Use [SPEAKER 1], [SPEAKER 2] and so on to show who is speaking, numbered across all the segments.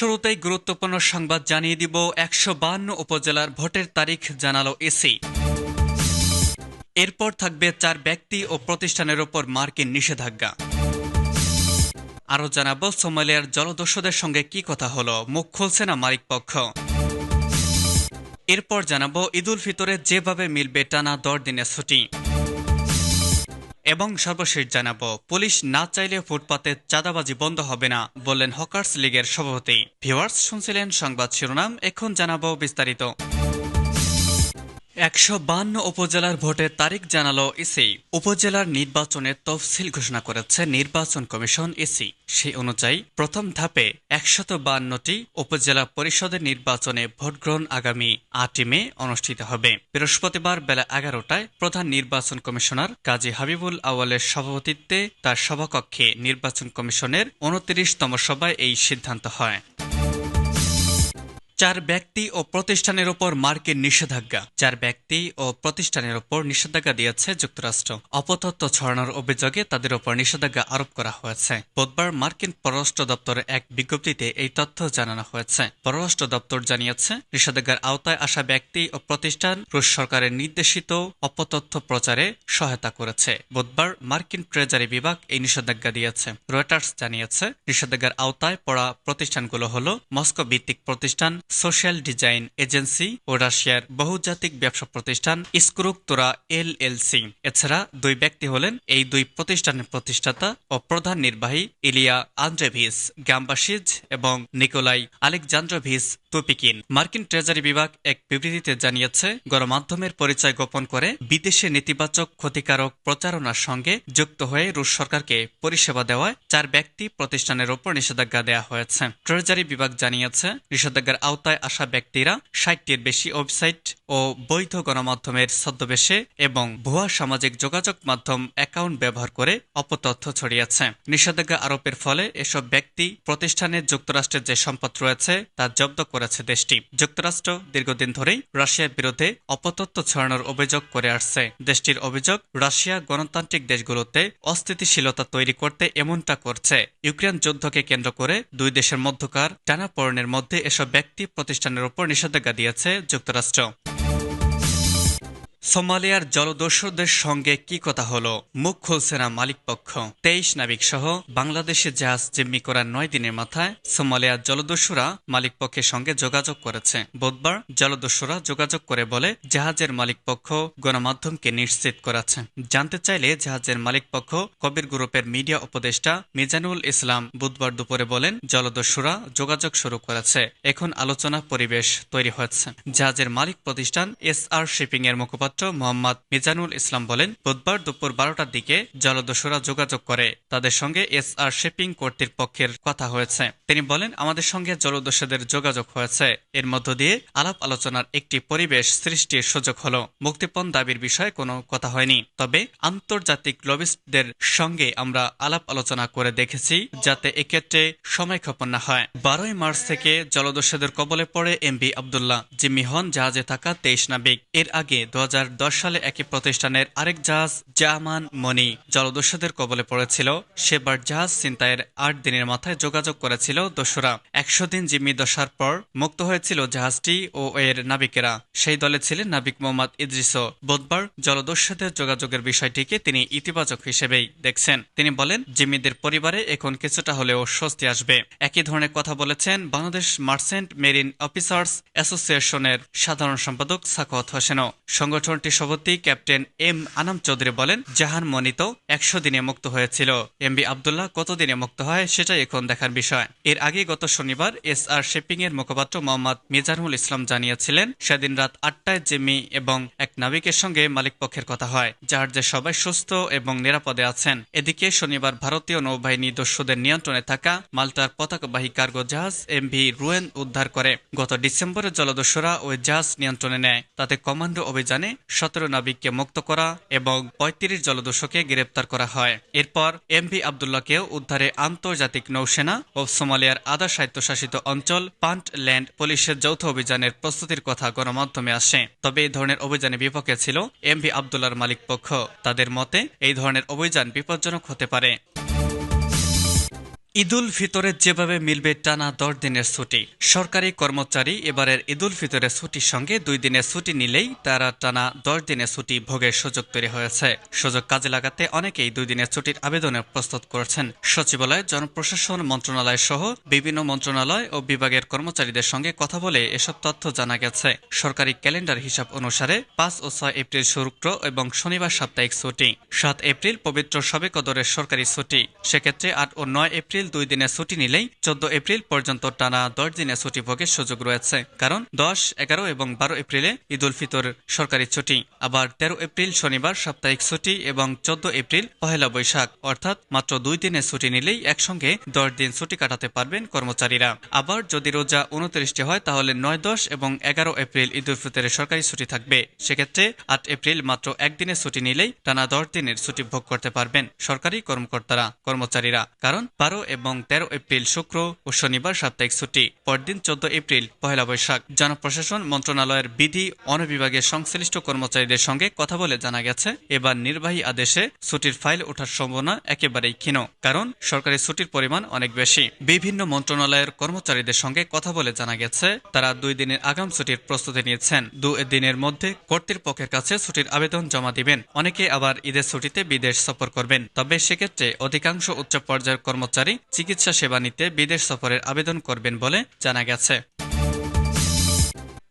[SPEAKER 1] শুরুতেই গুরুত্বপূর্ণ সংবাদ জানিয়ে দিব একশো বান্ন উপজেলার ভোটের তারিখ জানালো এসি। এরপর থাকবে চার ব্যক্তি ও প্রতিষ্ঠানের ওপর মার্কিন নিষেধাজ্ঞা। আরও জানাব, সোমালিয়ার জলদস্যুদের সঙ্গে কি কথা হলো, মুখ খুলছে না মালিক পক্ষ। এরপর জানাব, ঈদুল ফিতরে যেভাবে মিলবে টানা দশ দিনের ছুটি। এবং সর্বশেষ জানাব, পুলিশ না চাইলে ফুটপাতে চাঁদাবাজি বন্ধ হবে না, বললেন হকার্স লীগের সভাপতি। ভিওয়ার্স শুনছিলেন সংবাদ শিরোনাম, এখন জানাব বিস্তারিত। একশো বান্ন উপজেলার ভোটের তারিখ জানালো ইসি। উপজেলার নির্বাচনের তফসিল ঘোষণা করেছে নির্বাচন কমিশন ইসি। সেই অনুযায়ী প্রথম ধাপে একশত বান্নটি উপজেলা পরিষদের নির্বাচনে ভোটগ্রহণ আগামী আটই মে অনুষ্ঠিত হবে। বৃহস্পতিবার বেলা এগারোটায় প্রধান নির্বাচন কমিশনার কাজী হাবিবুল আওয়ালের সভাপতিত্বে তার সভাকক্ষে নির্বাচন কমিশনের উনত্রিশতম সভায় এই সিদ্ধান্ত হয়। চার ব্যক্তি ও প্রতিষ্ঠানের ওপর মার্কিন নিষেধাজ্ঞা। চার ব্যক্তি ও প্রতিষ্ঠানের ওপর নিষেধাজ্ঞা দিয়েছে যুক্তরাষ্ট্র। অপতত্ত্ব ছড়ানোর অভিযোগে তাদের ওপর নিষেধাজ্ঞা আরোপ করা হয়েছে। বুধবার মার্কিন পররাষ্ট্র দপ্তরের এক বিজ্ঞপ্তিতে এই তথ্য জানানো হয়েছে। পররাষ্ট্র দপ্তর জানিয়েছে, নিষেধাজ্ঞার আওতায় আসা ব্যক্তি ও প্রতিষ্ঠান রুশ সরকারের নির্দেশিত অপতথ্য প্রচারে সহায়তা করেছে। বুধবার মার্কিন ট্রেজারি বিভাগ এই নিষেধাজ্ঞা দিয়েছে। রয়টার্স জানিয়েছে, নিষেধাজ্ঞার আওতায় পড়া প্রতিষ্ঠানগুলো হল মস্কো ভিত্তিক প্রতিষ্ঠান সোশ্যাল ডিজাইন এজেন্সি ও রাশিয়ার বহুজাতিক ব্যবসা প্রতিষ্ঠান ইস্কুরুক তোরা এল এল সি। এছাড়া দুই ব্যক্তি হলেন এই দুই প্রতিষ্ঠানের প্রতিষ্ঠাতা ও প্রধান নির্বাহী ইলিয়া আন্দ্রেভিস গ্যাম্বাসিজ এবং নিকোলাই আলেকজান্দ্রভিস তুপিকিন। মার্কিন ট্রেজারি বিভাগ এক বিবৃতিতে জানিয়েছে, গণমাধ্যমের পরিচয় গোপন করে বিদেশে নেতিবাচক ক্ষতিকারক প্রচারণার সঙ্গে যুক্ত হয়ে রুশ সরকারকে পরিষেবা দেওয়ায় চার ব্যক্তি প্রতিষ্ঠানের ওপর নিষেধাজ্ঞা দেওয়া হয়েছে। ট্রেজারি বিভাগ জানিয়েছে, নিষেধাজ্ঞার আওতায় আসা ব্যক্তিরা ষাটটির বেশি ওয়েবসাইট ও বৈধ গণমাধ্যমের ছদ্মবেশে এবং ভুয়া সামাজিক যোগাযোগ মাধ্যম অ্যাকাউন্ট ব্যবহার করে অপতথ্য ছড়িয়েছে। নিষেধাজ্ঞা আরোপের ফলে এসব ব্যক্তি প্রতিষ্ঠানের যুক্তরাষ্ট্রের যে সম্পদ রয়েছে তা জব্দ করেছে দেশটি। যুক্তরাষ্ট্র দীর্ঘদিন ধরেই রাশিয়ার বিরুদ্ধে অপতথ্য ছড়ানোর অভিযোগ করে আসছে। দেশটির অভিযোগ, রাশিয়া গণতান্ত্রিক দেশগুলোতে অস্থিতিশীলতা তৈরি করতে এমনটা করছে। ইউক্রেন যুদ্ধকে কেন্দ্র করে দুই দেশের মধ্যকার টানাপড়নের মধ্যে এসব ব্যক্তি প্রতিষ্ঠানের উপর নিষেধাজ্ঞা দিয়েছে যুক্তরাষ্ট্র। সোমালিয়ার জলদস্যুদের সঙ্গে কি কথা হলো? মুখ খুলছে না মালিকপক্ষ তেইশ নাবিক সহ বাংলাদেশে জাহাজ জিম্মি করার নয় দিনের মাথায় সোমালিয়ার জলদস্যুরা মালিকপক্ষের সঙ্গে যোগাযোগ করেছে। বুধবার জলদস্যুরা যোগাযোগ করে বলে জাহাজের মালিকপক্ষ গণমাধ্যমকে নিশ্চিত করেছে। জানতে চাইলে জাহাজের মালিকপক্ষ কবির গ্রুপের মিডিয়া উপদেষ্টা মিজানুল ইসলাম বুধবার দুপুরে বলেন, জলদস্যুরা যোগাযোগ শুরু করেছে। এখন আলোচনা পরিবেশ তৈরি হয়েছে জাহাজের মালিক প্রতিষ্ঠান এস আর শিপিং এর মুখপাত্র মুখপাত্র মোহাম্মদ মিজানুল ইসলাম বলেন, বুধবার দুপুর বারোটার দিকে জলদস্যুরা যোগাযোগ করে। তাদের সঙ্গে এস আর শিপিং কর্তৃপক্ষের কথা হয়েছে। তিনি বলেন, আমাদের সঙ্গে জলদস্যুদের যোগাযোগ হয়েছে। এর মধ্য দিয়ে আলাপ আলোচনার একটি পরিবেশ সৃষ্টির সুযোগ হল। মুক্তিপণ দাবির বিষয়ে কোনো কথা হয়নি। তবে আন্তর্জাতিক লবিস্টদের সঙ্গে আমরা আলাপ আলোচনা করে দেখেছি, যাতে এক্ষেত্রে সময় ক্ষেপণ না হয়। বারোই মার্চ থেকে জলদস্যুদের কবলে পড়ে এমবি আবদুল্লাহ। জিম্মি হন জাহাজে থাকা তেইশ নাবিক। এর আগে দু হাজার সালে একই প্রতিষ্ঠানের আরেক জাহাজ জামান মনি জলদস্যুদের কবলে পড়েছিল। সেবার জাহাজ চিন্তায়ের আট দিনের মাথায় যোগাযোগ করেছিল দস্যুরা। একশো দিন জিম্মি দশার পর মুক্ত হয়েছিল জাহাজটি ও এর নাবিকেরা। সেই দলে ছিলেন নাবিক মোহাম্মদ ইদ্রিসও বুধবার জলদস্যুদের যোগাযোগের বিষয়টিকে তিনি ইতিবাচক হিসেবেই দেখছেন। তিনি বলেন, জিম্মিদের পরিবারে এখন কিছুটা হলেও স্বস্তি আসবে। একই ধরনের কথা বলেছেন বাংলাদেশ মার্চেন্ট মেরিন অফিসার্স অ্যাসোসিয়েশনের সাধারণ সম্পাদক সাকত হোসেনও। সংগঠনটির সভাপতি ক্যাপ্টেন এম আনাম চৌধুরী বলেন, জাহান মনিত একশো দিনে মুক্ত হয়েছিল। এম বি আবদুল্লাহ কতদিনে মুক্ত হয় সেটাই এখন দেখার বিষয়। এর আগে গত শনিবার এস আর শিপিং এর মুখপাত্র মোহাম্মদ মিজানুল ইসলাম জানিয়েছিলেন, সেদিন রাত আটটায় জিম্মি এবং এক নাবিকের সঙ্গে মালিক পক্ষের কথা হয়, যার যে সবাই সুস্থ এবং নিরাপদে আছেন। এদিকে শনিবার ভারতীয় নৌবাহিনী দস্যুদের নিয়ন্ত্রণে থাকা মাল্টার পতাকাবাহী কার্গো জাহাজ এম ভি রুয়েন উদ্ধার করে। গত ডিসেম্বরে জলদস্যুরা ওই জাহাজ নিয়ন্ত্রণে নেয়। তাতে কমান্ডো অভিযানে সতেরো নাবিককে মুক্ত করা এবং পঁয়ত্রিশ জলদস্যুকে গ্রেপ্তার করা হয়। এরপর এম ভি আবদুল্লাহকেও উদ্ধারে আন্তর্জাতিক নৌসেনা ও সোমালিয়ার আধা স্বায়ত্তশাসিত অঞ্চল পান্ট ল্যান্ড পুলিশের যৌথ অভিযানের প্রস্তুতির কথা গণমাধ্যমে আসে। তবে এই ধরনের অভিযানে বিপক্ষে ছিল এম ভি আবদুল্লার মালিক পক্ষ তাদের মতে, এই ধরনের অভিযান বিপজ্জনক হতে পারে। ঈদুল ফিতরের যেভাবে মিলবে টানা দশ দিনের ছুটি, সরকারি কর্মচারী এবারের ঈদুল ফিতরের ছুটির সঙ্গে দুই দিনের ছুটি নিলেই তারা টানা দশ দিনের ছুটি ভোগের সুযোগ তৈরি হয়েছে। সুযোগ কাজে লাগাতে অনেকেই দুই দিনের ছুটির আবেদনের প্রস্তুত করেছেন। সচিবালয়, জনপ্রশাসন মন্ত্রণালয় সহ বিভিন্ন মন্ত্রণালয় ও বিভাগের কর্মচারীদের সঙ্গে কথা বলে এসব তথ্য জানা গেছে। সরকারি ক্যালেন্ডার হিসাব অনুসারে পাঁচ ও ছয় এপ্রিল শুক্র এবং শনিবার সাপ্তাহিক ছুটি, সাত এপ্রিল পবিত্র সবে কদরের সরকারি ছুটি, সেক্ষেত্রে আট ও নয় এপ্রিল দুই দিনের ছুটি নিলেই চোদ্দ এপ্রিল পর্যন্ত টানা দশ দিনের ছুটি ভোগের সুযোগ রয়েছে, কারণ দশ, এগারো এবং বারো এপ্রিলে ঈদ উল ফিতর সরকারি ছুটি। আবার তেরো এপ্রিল শনিবার সাপ্তাহিক ছুটি এবং চোদ্দ এপ্রিল পহেলা বৈশাখ, অর্থাৎ মাত্র দুই দিনের ছুটি নিলেই একসঙ্গে দশ দিন ছুটি কাটাতে পারবেন কর্মচারীরা। আবার যদি রোজা উনত্রিশটি হয়, তাহলে নয়, দশ এবং এগারো এপ্রিল ঈদ উল ফিতরের সরকারি ছুটি থাকবে। সেক্ষেত্রে আট এপ্রিল মাত্র একদিনের ছুটি নিলেই টানা দশ দিনের ছুটি ভোগ করতে পারবেন সরকারি কর্মকর্তারা, কর্মচারীরা। কারণ বারো এবং তেরো এপ্রিল শুক্র ও শনিবার সাপ্তাহিক ছুটি। পরদিন চোদ্দ এপ্রিল, পহেলা বৈশাখ। জনপ্রশাসন মন্ত্রণালয়ের বিধি অনুবিভাগের সংশ্লিষ্ট কর্মচারীদের সঙ্গে কথা বলে জানা গেছে, এবার নির্বাহী আদেশে ছুটির ফাইল ওঠার সম্ভাবনা একেবারেই ক্ষীণ, কারণ সরকারি ছুটির পরিমাণ অনেক বেশি। বিভিন্ন মন্ত্রণালয়ের কর্মচারীদের সঙ্গে কথা বলে জানা গেছে, তারা দুই দিনের আগাম ছুটির প্রস্তুতি নিয়েছেন দু দিনের মধ্যে কর্তৃপক্ষের কাছে ছুটির আবেদন জমা দিবেন। অনেকে আবার ঈদের ছুটিতে বিদেশ সফর করবেন। তবে সেক্ষেত্রে অধিকাংশ উচ্চ পর্যায়ের কর্মচারী চিকিৎসা সেবা নিতে বিদেশ সফরের আবেদন করবেন বলে জানা গেছে।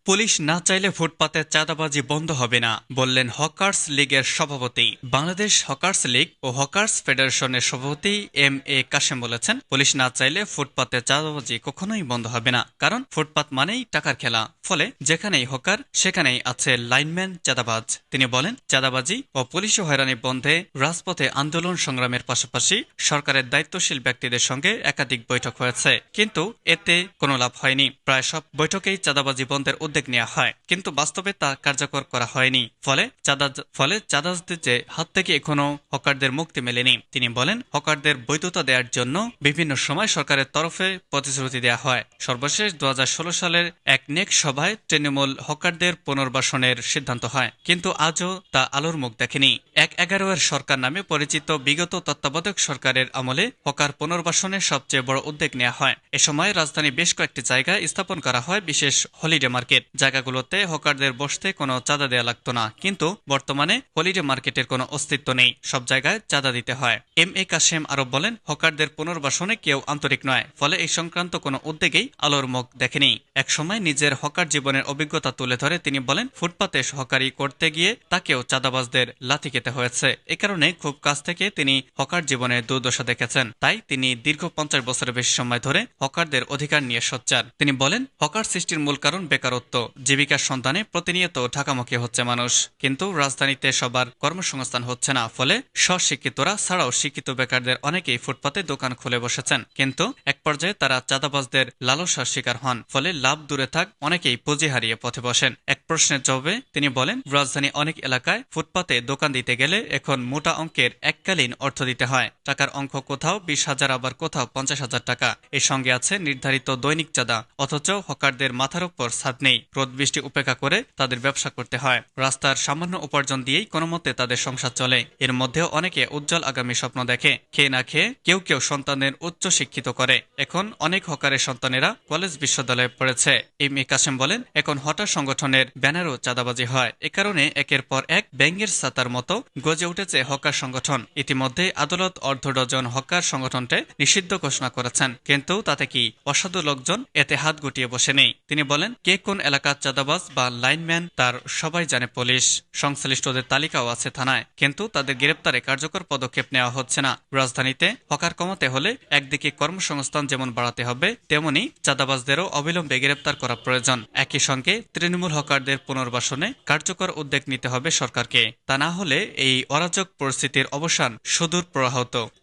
[SPEAKER 1] পুলিশ না চাইলে ফুটপাতে চাঁদাবাজি বন্ধ হবে না, বললেন হকার্স লীগের সভাপতি। বাংলাদেশ হকার্স লীগ ও হকার্স ফেডারেশনের সভাপতি এম এ কাশেম বলেছেন, পুলিশ না চাইলে ফুটপাতে চাঁদাবাজি কখনোই বন্ধ হবে না, কারণ ফুটপাত মানেই টাকার খেলা। ফলে যেখানেই হকার, সেখানেই আছে লাইনম্যান চাঁদাবাজ। তিনি বলেন, চাঁদাবাজি ও পুলিশ হয়রানি বন্ধে রাজপথে আন্দোলন সংগ্রামের পাশাপাশি সরকারের দায়িত্বশীল ব্যক্তিদের সঙ্গে একাধিক বৈঠক হয়েছে, কিন্তু এতে কোনো লাভ হয়নি। প্রায় সব বৈঠকেই চাঁদাবাজি বন্ধের উদ্যোগ নেওয়া হয়, কিন্তু বাস্তবে তা কার্যকর করা হয়নি। ফলে চাঁদা, ফলে চাঁদাজদের যে হাত থেকে এখনও হকারদের মুক্তি মেলেনি। তিনি বলেন, হকারদের বৈধতা দেওয়ার জন্য বিভিন্ন সময় সরকারের তরফে প্রতিশ্রুতি দেওয়া হয়। সর্বশেষ দু হাজার ষোলো সালের এক নেক সভায় তৃণমূল হকারদের পুনর্বাসনের সিদ্ধান্ত হয়, কিন্তু আজও তা আলোর মুখ দেখেনি। এক এগারো এর সরকার নামে পরিচিত বিগত তত্ত্বাবধায়ক সরকারের আমলে হকার পুনর্বাসনের সবচেয়ে বড় উদ্যোগ নেওয়া হয়। এ সময় রাজধানী বেশ কয়েকটি জায়গায় স্থাপন করা হয়, বিশেষ হলিডে মার্কেট। জায়গাগুলোতে হকারদের বসতে কোনো চাঁদা দেওয়া লাগতো না, কিন্তু বর্তমানে হলিডে মার্কেটের কোনো অস্তিত্ব নেই। সব জায়গায় চাঁদা দিতে হয়। এম এ কাশেম আরও বলেন, হকারদের পুনর্বাসনে কেউ আন্তরিক নয়, ফলে এই সংক্রান্ত কোনো উদ্যোগেই আলোর মুখ দেখেনি। একসময় নিজের হকার জীবনের অভিজ্ঞতা তুলে ধরে তিনি বলেন, ফুটপাতে হকারি করতে গিয়ে তাকেও চাঁদাবাজদের লাথি খেতে হয়েছে। এ কারণে খুব কাছ থেকে তিনি হকার জীবনের দুর্দশা দেখেছেন। তাই তিনি দীর্ঘ পঞ্চাশ বছরের বেশি সময় ধরে হকারদের অধিকার নিয়ে সোচ্চার। তিনি বলেন, হকার সৃষ্টির মূল কারণ বেকারত্ব। জীবিকার সন্ধানে প্রতিনিয়ত ঢাকামুখী হচ্ছে মানুষ। কিন্তু রাজধানীতে সবার কর্মসংস্থান হচ্ছে না। ফলে স্বশিক্ষিতরা ছাড়াও শিক্ষিত বেকারদের অনেকেই ফুটপাতে দোকান খুলে বসেছেন। কিন্তু এক পর্যায়ে তারা চাঁদাবাজদের লালসার শিকার হন। ফলে লাভ দূরে থাক, অনেকেই পুঁজি হারিয়ে পথে বসেন। এক প্রশ্নের জবাবে তিনি বলেন, রাজধানী অনেক এলাকায় ফুটপাতে দোকান দিতে গেলে এখন মোটা অঙ্কের এককালীন অর্থ দিতে হয়। টাকার অঙ্ক কোথাও বিশ হাজার, আবার কোথাও পঞ্চাশ হাজার টাকা। এর সঙ্গে আছে নির্ধারিত দৈনিক চাঁদা। অথচ হকারদের মাথার উপর ছাদ নেই। রোদ, বৃষ্টি উপেক্ষা করে তাদের ব্যবসা করতে হয়। রাস্তার সামান্য উপার্জন দিয়েই কোনো মতে তাদের সংসার চলে। এর মধ্যেও অনেকে উজ্জ্বল আগামী স্বপ্ন দেখে। খেয়ে না খেয়ে কেউ কেউ সন্তানের উচ্চ শিক্ষিত করে। এখন অনেক হকারের সন্তানেরা কলেজ বিশ্ববিদ্যালয়ে পড়েছে। এম এ কাসেম বলেন, এখন হঠাৎ সংগঠনের ব্যানারও চাঁদাবাজি হয়। এ কারণে একের পর এক ব্যাঙ্গের সাতার মতো গজে উঠেছে হকার সংগঠন। ইতিমধ্যে আদালত অর্ধ ডজন হকার সংগঠনকে নিষিদ্ধ ঘোষণা করেছেন। কিন্তু তাতে কি অসাধু লোকজন এতে হাত গুটিয়ে বসে নেই? তিনি বলেন, কে কোন এলাকার চাঁদাবাজ বা লাইনম্যান তার সবাই জানে পুলিশ। সংশ্লিষ্টদের তালিকাও আছে থানায়। কিন্তু তাদের গ্রেপ্তারে কার্যকর পদক্ষেপ নেওয়া হচ্ছে না। রাজধানীতে হকার কমাতে হলে একদিকে কর্মসংস্থান যেমন বাড়াতে হবে, তেমনি চাঁদাবাজদেরও অবিলম্বে গ্রেপ্তার করা প্রয়োজন। একই সঙ্গে তৃণমূল হকারদের পুনর্বাসনে কার্যকর উদ্যোগ নিতে হবে সরকারকে। তা না হলে এই অরাজক পরিস্থিতির অবসান সুদূর প্রবাহত।